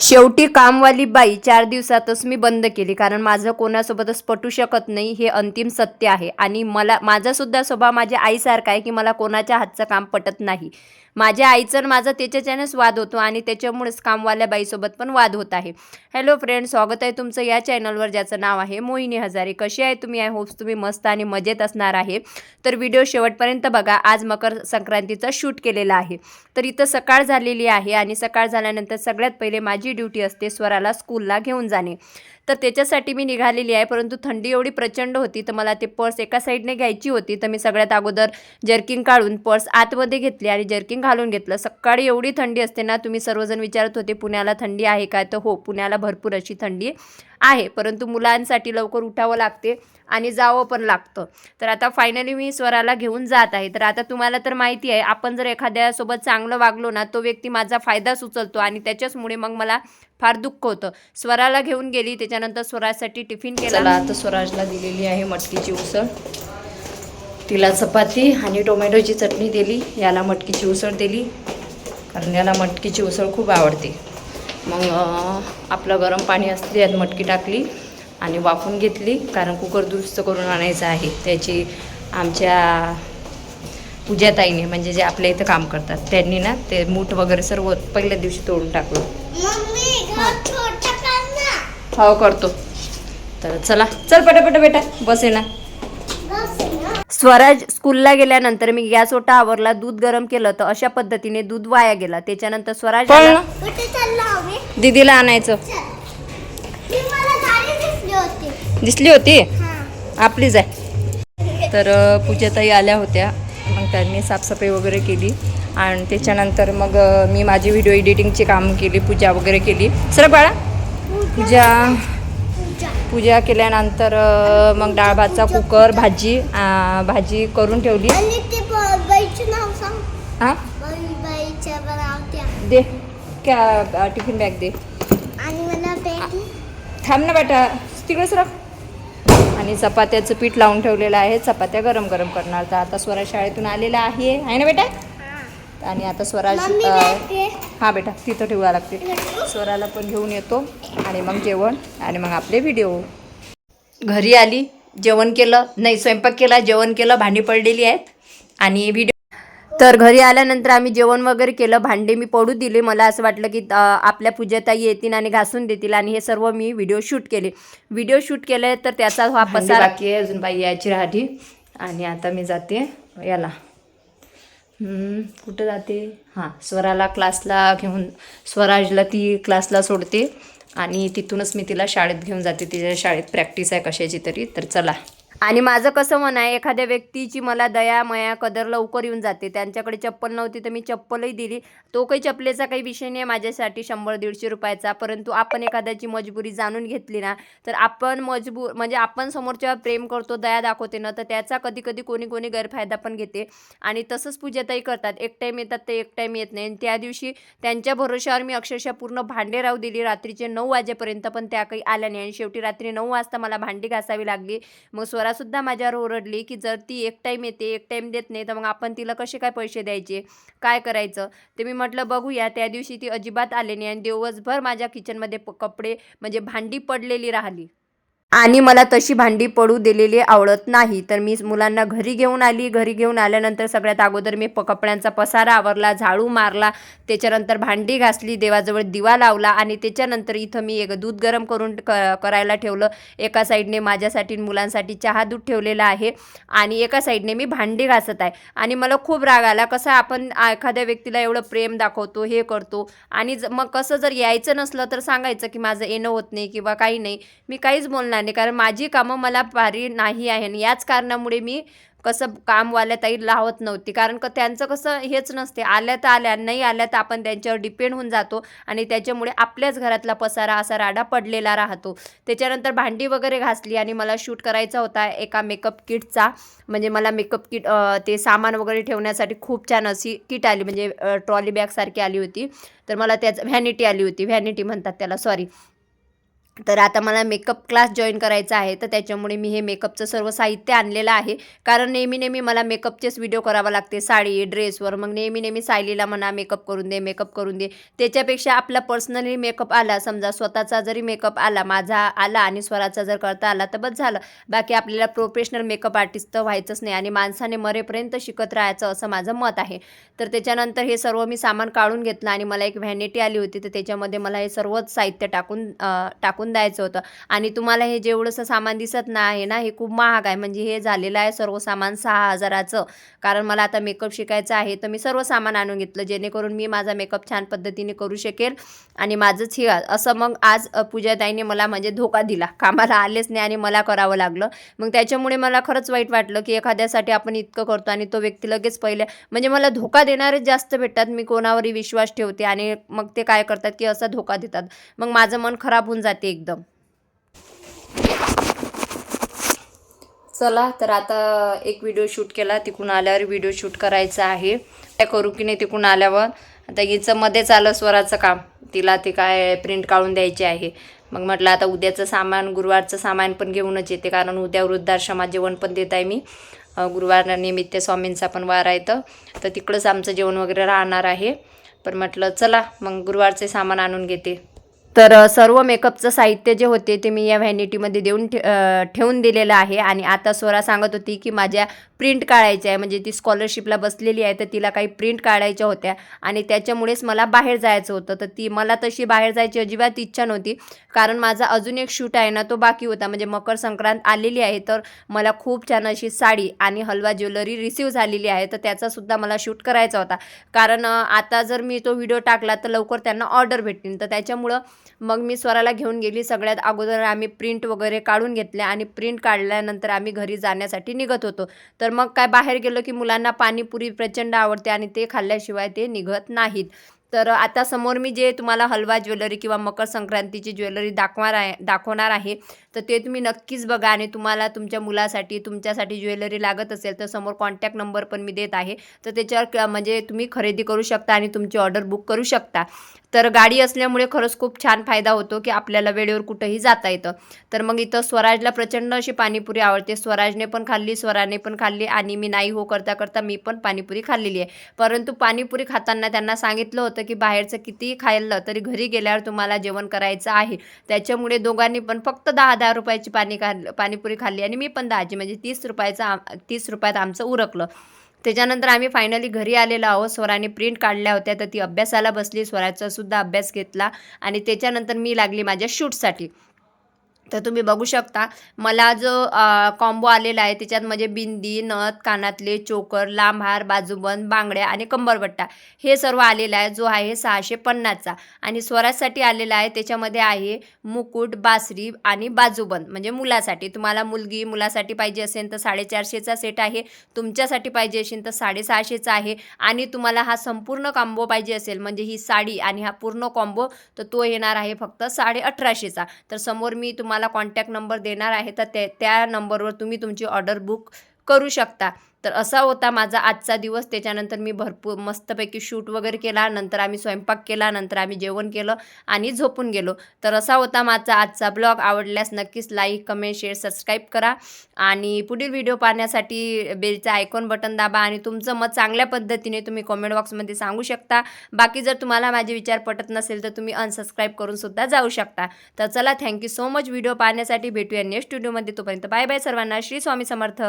शेवटी कामवाली बाई चार दिवसातच मी बंद केली कारण माझं कोणासोबतच पटू शकत नाही हे अंतिम सत्य आहे. आणि मला माझासुद्धा स्वभाव माझ्या आईसारखा आहे की मला कोणाच्या हातचं काम पटत नाही. माझ्या आईचं आणि माझं त्याच्याच्यानेच वाद होतो आणि त्याच्यामुळेच कामवाल्या बाईसोबत पण वाद होत आहे. हॅलो फ्रेंड स्वागत आहे तुमचं या चॅनलवर ज्याचं नाव आहे मोहिनी हजारे. कशी आहे तुम्ही? आय होप्स तुम्ही मस्त आणि मजेत असणार आहे. तर व्हिडिओ शेवटपर्यंत बघा. आज मकर संक्रांतीचा शूट केलेला आहे. तर इथं सकाळ झालेली आहे आणि सकाळ झाल्यानंतर सगळ्यात पहिले माझी ड्युटी असते स्वराला स्कूलला घेऊन जाणे. तर त्याच्यासाठी मी निघालेली आहे. परंतु थंडी एवढी प्रचंड होती तर मला ते पर्स एका साईडने घ्यायची होती. तर मी सगळ्यात अगोदर जर्किंग काढून पर्स आतमध्ये घेतली आणि जर्किंग घालून घेतलं. सकाळी एवढी थंडी असते ना तुम्ही सर्वजण विचारत होते पुण्याला थंडी आहे का? तर हो पुण्याला भरपूर अशी थंडी आहे. आहे. परंतु मुलांसाठी लवकर उठावं लागते आणि जावं पण लागतं. तर आता फायनली मी स्वराला घेऊन जात आहे. तर आता तुम्हाला तर माहिती आहे आपण जर एखाद्यासोबत चांगलं वागलो ना तो व्यक्ती माझा फायदाच उचलतो आणि त्याच्याचमुळे मग मला फार दुःख होतं. स्वराला घेऊन गेली त्याच्यानंतर स्वराजसाठी टिफिन केला. आता स्वराजला दिलेली आहे मटकीची उसळ. तिला चपाती आणि टोमॅटोची चटणी दिली याला मटकीची उसळ दिली. कारण याला मटकीची उसळ खूप आवडते. मग आपलं गरम पाणी असते यात मटकी टाकली आणि वाफून घेतली कारण कुकर दुरुस्त करून आणायचं आहे. त्याची आमच्या पूजाताईने म्हणजे जे आपल्या इथं काम करतात त्यांनी ना ते मूठ वगैरे सर्व पहिल्या दिवशी तोडून टाकलं. हो करतो. तर चला चल पटापट बेटा बस ना. स्वराज स्कूलला गेल्यानंतर मी गॅस ओटा आवरला दूध गरम केलं तर अशा पद्धतीने दूध वाया गेला. त्याच्यानंतर स्वराज आला. कुठे चाललो आम्ही दीदीला आणायचं. मला दिसली होती. दिसली होती? हा. आपलीच आहे. तर अ, पूजाताई आल्या होत्या. मग त्यांनी साफसफाई वगैरे केली. आणि त्याच्यानंतर मग अ, मी माझी व्हिडिओ एडिटिंगची काम केली पूजा वगैरे केली. सर बाळा. पूजा पूजा केल्यानंतर मग डाळ भातचा कुकर भाजी भाजी करून ठेवली. हां? दे. क्या टिफिन बॅग दे. थांब ना बेटा. तिकडेच राख. आणि चपात्याचं पीठ लावून ठेवलेलं आहे. चपात्या गरम गरम करणार. तर आता स्वराज शाळेतून आलेला आहे. आहे ना बेटा? आणि आता स्वराज. हा बेटा तिथं ठेवा लागते. स्वराला पण घेऊन येतो आणि मग जेवण आणि मग आपले व्हिडिओ घरी आली जेवण केलं नाही स्वयंपाक केला जेवण केलं भांडी पडलेली आहेत आणि व्हिडिओ तर घरी आल्यानंतर आम्ही जेवण वगैरे केलं भांडे मी पडू दिले. मला असं वाटलं की आपल्या पूजाताई येतील आणि घासून देतील आणि हे सर्व मी व्हिडिओ शूट केले. व्हिडिओ शूट केले तर त्याचा हा पसारा बाकी आहे अजून बाई यायची राहिली आणि आता मी जाते. याला. कुठं जाते? हां स्वराला क्लासला घेऊन स्वराजला ती क्लासला सोडते आणि तिथूनच मी तिला शाळेत घेऊन जाते. तिच्या शाळेत प्रॅक्टिस आहे कशाची तरी. तर चला. आणि माझं कसं म्हणा एखाद्या व्यक्तीची मला दया मया कदर लवकर येऊन जाते. त्यांच्याकडे चप्पल नव्हती तर मी चप्पलही दिली. तो काही चपलेचा काही विषय नाही आहे माझ्यासाठी शंभर दीडशे रुपयाचा. परंतु आपण एखाद्याची मजबुरी जाणून घेतली ना तर आपण मजबूर म्हणजे आपण समोरच्या प्रेम करतो दया दाखवते ना तर त्याचा कधी कधी कोणी कोणी गैरफायदा पण घेते. आणि तसंच पूजाताई करतात. एक टाईम येतात ते एक टाईम येत नाही. आणि त्या दिवशी त्यांच्या भरोशावर मी अक्षरशः पूर्ण भांडे राहू दिली. रात्रीचे नऊ वाजेपर्यंत पण त्या काही आल्या नाही. आणि शेवटी रात्री नऊ वाजता मला भांडी घासावी लागली. मग स्वरासुद्धा माझ्यावर ओरडली की जर ती एक टाईम येते एक टाईम देत नाही तर मग आपण तिला कसे काय पैसे द्यायचे? काय करायचं? ते मी म्हटलं बघूया त्या दिवशी ती अजिबात आले नाही आणि दिवसभर माझ्या किचनमध्ये प कपडे म्हणजे भांडी पडलेली राहिली. आणि मला तशी भांडी पडू दिलेली आवडत नाही. तर मी मुलांना घरी घेऊन आली. घरी घेऊन आल्यानंतर सगळ्यात अगोदर मी प कपड्यांचा पसारा आवरला झाडू मारला. त्याच्यानंतर भांडी घासली देवाजवळ दिवा लावला आणि त्याच्यानंतर इथं मी एक दूध गरम करून क करायला ठेवलं. एका साईडने माझ्यासाठी मुलांसाठी चहा दूध ठेवलेला आहे आणि एका साईडने मी भांडी घासत आहे. आणि मला खूप राग आला कसं आपण एखाद्या व्यक्तीला एवढं प्रेम दाखवतो हे करतो आणि मग कसं जर यायचं नसलं तर सांगायचं की माझं येणं होत नाही किंवा काही नाही. मी काहीच बोलणार नाही कारण माझी कामं मला भारी नाही आहे आणि याच कारणामुळे मी कसं कामवाल्या ताई लावत नव्हती. कारण का त्यांचं कसं हेच नसते. आल्या तर आल्या नाही आल्या तर आपण त्यांच्यावर डिपेंड होऊन जातो आणि त्याच्यामुळे आपल्याच घरातला पसारा असा राडा पडलेला राहतो. त्याच्यानंतर भांडी वगैरे घासली आणि मला शूट करायचा होता एका मेकअप किटचा म्हणजे मला मेकअप किट ते सामान वगैरे ठेवण्यासाठी खूप छान अशी किट आली. म्हणजे ट्रॉली बॅगसारखी आली होती. तर मला त्याच व्हॅनिटी आली होती. व्हॅनिटी म्हणतात त्याला सॉरी तर आता मला मेकअप क्लास जॉईन करायचा आहे तर त्याच्यामुळे मी हे मेकअपचं सर्व साहित्य आणलेलं आहे. कारण नेहमी नेहमी मला मेकअपचेच व्हिडिओ करावा लागते साडी ड्रेसवर मग नेहमी नेहमी सायलीला म्हणा मेकअप करून दे मेकअप करून दे. त्याच्यापेक्षा आपला पर्सनली मेकअप आला समजा स्वतःचा जरी मेकअप आला माझा आला आणि स्वराचा जर करता आला तर बस झालं. बाकी आपल्याला प्रोफेशनल मेकअप आर्टिस्ट तर व्हायचंच नाही आणि माणसाने मरेपर्यंत शिकत राहायचं असं माझं मत आहे. तर त्याच्यानंतर हे सर्व मी सामान काढून घेतलं आणि मला एक व्हॅनिटी आली होती तर त्याच्यामध्ये मला हे सर्वच साहित्य टाकून टाकून टाकून द्यायचं होतं. आणि तुम्हाला हे जेवढंसं सामान दिसत नाही आहे ना हे खूप महाग आहे. म्हणजे हे झालेलं आहे सर्व सामान सहा हजाराचं. कारण मला आता मेकअप शिकायचं आहे तर मी सर्व सामान आणून घेतलं. जेणेकरून मी माझा मेकअप छान पद्धतीने करू शकेल. आणि माझंच हे असं मग आज पूजाताईने मला म्हणजे धोका दिला. कामाला आलेच नाही आणि मला करावं लागलं. मग त्याच्यामुळे मला खरंच वाईट वाटलं की एखाद्यासाठी आपण इतकं करतो आणि तो व्यक्ती लगेच पहिले म्हणजे मला धोका देणारेच जास्त भेटतात. मी कोणावरही विश्वास ठेवते आणि मग ते काय करतात की असा धोका देतात. मग माझं मन खराब होऊन जाते. एकदम. चला तर आता एक व्हिडिओ शूट केला. तिकडून आल्यावर व्हिडिओ शूट करायचा आहे. काय करू की नाही तिकडून आल्यावर? आता हिचं मध्येच आलं स्वराचं काम. तिला ते काय प्रिंट काढून द्यायची आहे. मग म्हटलं आता उद्याचं सामान गुरुवारचं सामान पण घेऊनच येते. कारण उद्या वृद्धाश्रमात जेवण पण देत आहे मी. गुरुवारनिमित्त गुरुवार निमित्त स्वामींचा पण वार आहे तर तिकडंच आमचं जेवण वगैरे राहणार आहे. पण म्हटलं चला मग गुरुवारचे सामान आणून घेते. तर सर्व मेकअपचं साहित्य जे होते ते मी या व्हॅनिटीमध्ये देऊन ठे ठेवून दिलेलं आहे. आणि आता स्वरा सांगत होती की माझ्या प्रिंट काढायच्या आहे. म्हणजे ती स्कॉलरशिपला बसलेली आहे. तर तिला काही प्रिंट काढायच्या होत्या. आणि त्याच्यामुळेच मला बाहेर जायचं होतं. तर ती मला तशी बाहेर जायची अजिबात इच्छा नव्हती. कारण माझा अजून एक शूट आहे ना तो बाकी होता. म्हणजे मकर संक्रांत आलेली आहे. तर मला खूप छान अशी साडी आणि हलवा ज्वेलरी रिसीव झालेली आहे. तर त्याचासुद्धा मला शूट करायचा होता. कारण आता जर मी तो व्हिडिओ टाकला तर लवकर त्यांना ऑर्डर भेटतील. तर त्याच्यामुळं मग मी स्वराला घेऊन गेली. सगळ्यात अगोदर आम्ही प्रिंट वगैरे काढून घेतल्या आणि प्रिंट काढल्यानंतर आम्ही घरी जाण्यासाठी निघत होतो. तर मग काय बाहेर गेलो की मुलांना पाणीपुरी प्रचंड आवडते आणि ते खाल्ल्याशिवाय ते निघत नाहीत. तर आता समोर मी जे तुम्हाला हलवा ज्वेलरी किंवा मकर संक्रांतीची ज्वेलरी दाखवणार आहे दाखवणार आहे तर ते तुम्ही नक्कीच बघा आणि तुम्हाला तुमच्या मुलासाठी तुमच्यासाठी ज्वेलरी लागत असेल तर समोर कॉन्टॅक्ट नंबर पण मी देत आहे. तर त्याच्यावर क- म्हणजे तुम्ही खरेदी करू शकता आणि तुमची ऑर्डर बुक करू शकता. तर गाडी असल्यामुळे खरंच खूप छान फायदा होतो की आपल्याला वेळेवर कुठंही जाता येतं. तर मग इथं स्वराजला प्रचंड अशी पाणीपुरी आवडते. स्वराजने पण खाल्ली स्वराने पण खाल्ली आणि मी नाही हो करता करता मी पण पाणीपुरी खाल्लेली आहे. परंतु पाणीपुरी खाताना त्यांना सांगितलं होतं की बाहेरचं कितीही खाल्लं तरी घरी गेल्यावर तुम्हाला जेवण करायचं आहे. त्याच्यामुळे दोघांनी पण फक्त दहा दहा रुपयाची पाणी खा पाणीपुरी खाल्ली आणि मी पण दहाची म्हणजे तीस रुपयाचं आम तीस रुपयात आमचं उरकलं. त्याच्यानंतर आम्ही फायनली घरी आलेलो आहोत. स्वराने प्रिंट काढल्या होत्या तर ती अभ्यासाला बसली. स्वराचा सुद्धा अभ्यास घेतला आणि त्याच्यानंतर मी लागली माझ्या शूटसाठी तर तुम्ही बघू शकता. मला जो कॉम्बो आलेला आहे त्याच्यात म्हणजे बिंदी नथ कानातले चोकर लांब हार बाजूबंद बांगड्या आणि कंबरबट्टा हे सर्व आलेलं आहे जो आहे सहाशे पन्नासचा. आणि स्वराजसाठी आलेला आहे त्याच्यामध्ये आहे मुकुट बासरी आणि बाजूबंद. म्हणजे मुलासाठी. तुम्हाला मुलगी मुलासाठी पाहिजे असेल तर साडेचारशेचा सेट आहे. तुमच्यासाठी पाहिजे असेल तर साडेसहाशेचा आहे. आणि तुम्हाला हा संपूर्ण कॉम्बो पाहिजे असेल म्हणजे ही साडी आणि हा पूर्ण कॉम्बो तर तो येणार आहे फक्त साडे अठराशेचा तर समोर मी तुम्हाला कॉन्टॅक्ट नंबर देणार आहे तर ते त्या नंबरवर तुम्ही तुमची ऑर्डर बुक करू शकता. तर असा होता माझा आजचा दिवस. त्याच्यानंतर मी भरपूर मस्तपैकी शूट वगैरे केला. नंतर आम्ही स्वयंपाक केला. नंतर आम्ही जेवण केलं आणि झोपून गेलो. तर असा होता माझा आजचा ब्लॉग. आवडल्यास नक्कीच लाईक कमेंट शेअर सबस्क्राईब करा. आणि पुढील व्हिडिओ पाहण्यासाठी बेलचं आयकॉन बटन दाबा आणि तुमचं मत चांगल्या पद्धतीने तुम्ही कॉमेंट बॉक्समध्ये सांगू शकता. बाकी जर तुम्हाला माझे विचार पटत नसेल तर तुम्ही अनसबस्क्राईब करूनसुद्धा जाऊ शकता. तर चला थँक्यू सो मच व्हिडिओ पाहण्यासाठी भेटूया नेक्स्ट व्हिडिओमध्ये तोपर्यंत बाय बाय सर्वांना. श्री स्वामी समर्थ.